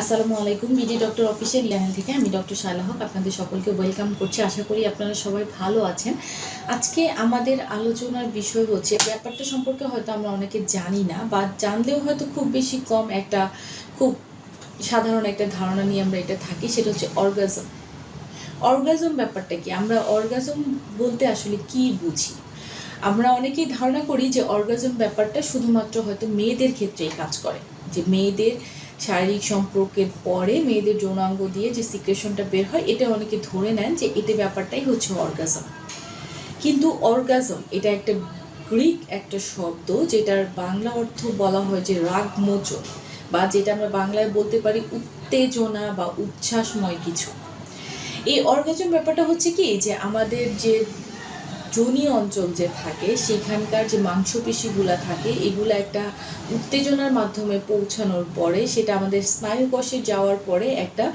আসসালামু আলাইকুম, BD doctor official channel থেকে আমি ডক্টর শায়লা হক আপনাদের সকলকে ওয়েলকাম করছি। আশা করি আপনারা সবাই ভালো আছেন। আজকে আমাদের আলোচনার বিষয় হচ্ছে, ব্যাপারটা সম্পর্কে হয়তো আমরা অনেকে জানি না, বা জানলেও হয়তো খুব বেশি কম একটা, খুব সাধারণ একটা ধারণা নিয়ে আমরা এটা থাকি, সেটা হচ্ছে অর্গাজম অর্গাজম ব্যাপারটা কি? আমরা অর্গাজম বলতে আসলে কি বুঝি? আমরা অনেকেই ধারণা করি যে অর্গাজম ব্যাপারটা শুধুমাত্র হয়তো মেয়েদের ক্ষেত্রেই কাজ করে। যে মেয়েদের শারীরিক সম্পর্কের পরে মেয়েদের যৌনাঙ্গ দিয়ে যে সিক্রেশনটা বের হয়, এটা অনেকে ধরে নেন যে এতে ব্যাপারটাই হচ্ছে অর্গাজম কিন্তু অর্গাজম এটা একটা গ্রিক একটা শব্দ যেটার বাংলা অর্থ বলা হয় যে রাগ মোচন বা যেটা আমরা বাংলায় বলতে পারি উত্তেজনা বা উচ্ছ্বাসময় কিছু। এই অর্গাজম ব্যাপারটা হচ্ছে কি? যে আমাদের যে যোনি অঞ্চল যে থাকে, সেখানকার যে মাংসপেশিগুলা থাকে, এগুলো একটা উত্তেজনার মাধ্যমে পৌঁছানোর পরে, সেটা আমাদের স্নায়ুকশে যাওয়ার পরে একটা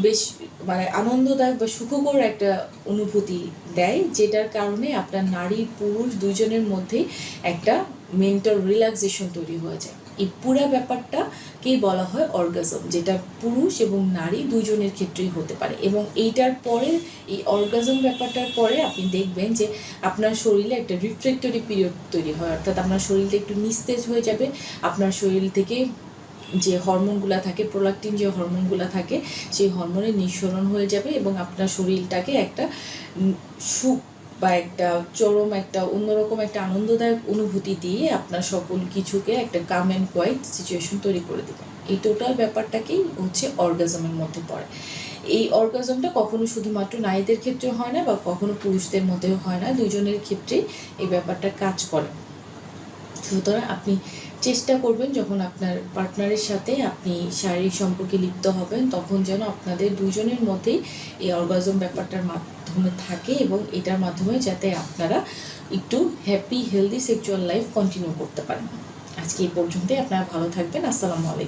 বেশ মানে আনন্দদায়ক বা সুখকর একটা অনুভূতি দেয়, যেটার কারণে আপনার নারী পুরুষ দুজনের মধ্যেই একটা মেন্টাল রিল্যাক্সেশন তৈরি হয়ে যায়। এই পুরা ব্যাপারটাকেই বলা হয়? অর্গাজম যেটা পুরুষ এবং নারী দুজনের ক্ষেত্রেই হতে পারে। এবং এইটার পরে, এই অর্গাজম ব্যাপারটার পরে আপনি দেখবেন যে আপনার শরীরে একটা রিফ্লেক্টরি পিরিয়ড তৈরি হয়। অর্থাৎ আপনার শরীরটা একটু নিস্তেজ হয়ে যাবে। আপনার শরীর থেকে যে হরমোনগুলো থাকে প্রোলাকটিন যে হরমোনগুলো থাকে, সেই হরমোনের নিঃসরণ হয়ে যাবে এবং আপনার শরীরটাকে একটা সুখ বা একটা চরম একটা অন্যরকম একটা আনন্দদায়ক অনুভূতি দিয়ে আপনার সকল কিছুকে একটা কাম অ্যান্ড কোয়াইট সিচুয়েশন তৈরি করে দেবেন এই টোটাল ব্যাপারটাকেই হচ্ছে অর্গাজমের মধ্যে পড়ে। এই অর্গাজমটা কখনো শুধুমাত্র নারীদের ক্ষেত্রে হয় না বা কখনো পুরুষদের মধ্যেও হয় না, দুজনের ক্ষেত্রেই এই ব্যাপারটা কাজ করে। সুতরাং আপনি চেষ্টা করবেন যখন আপনার পার্টনারের সাথে আপনি শারীরিক সম্পর্কে লিপ্ত হবেন, তখন যেন আপনাদের দুজনের মধ্যেই এই অর্গাজম ব্যাপারটার মাধ্যমে থাকে এবং এটার মাধ্যমে যাতে আপনারা একটু happy healthy sexual life continue করতে পারেন। আজকে এই পর্যন্তই। আপনারা ভালো থাকবেন। আসসালামু আলাইকুম।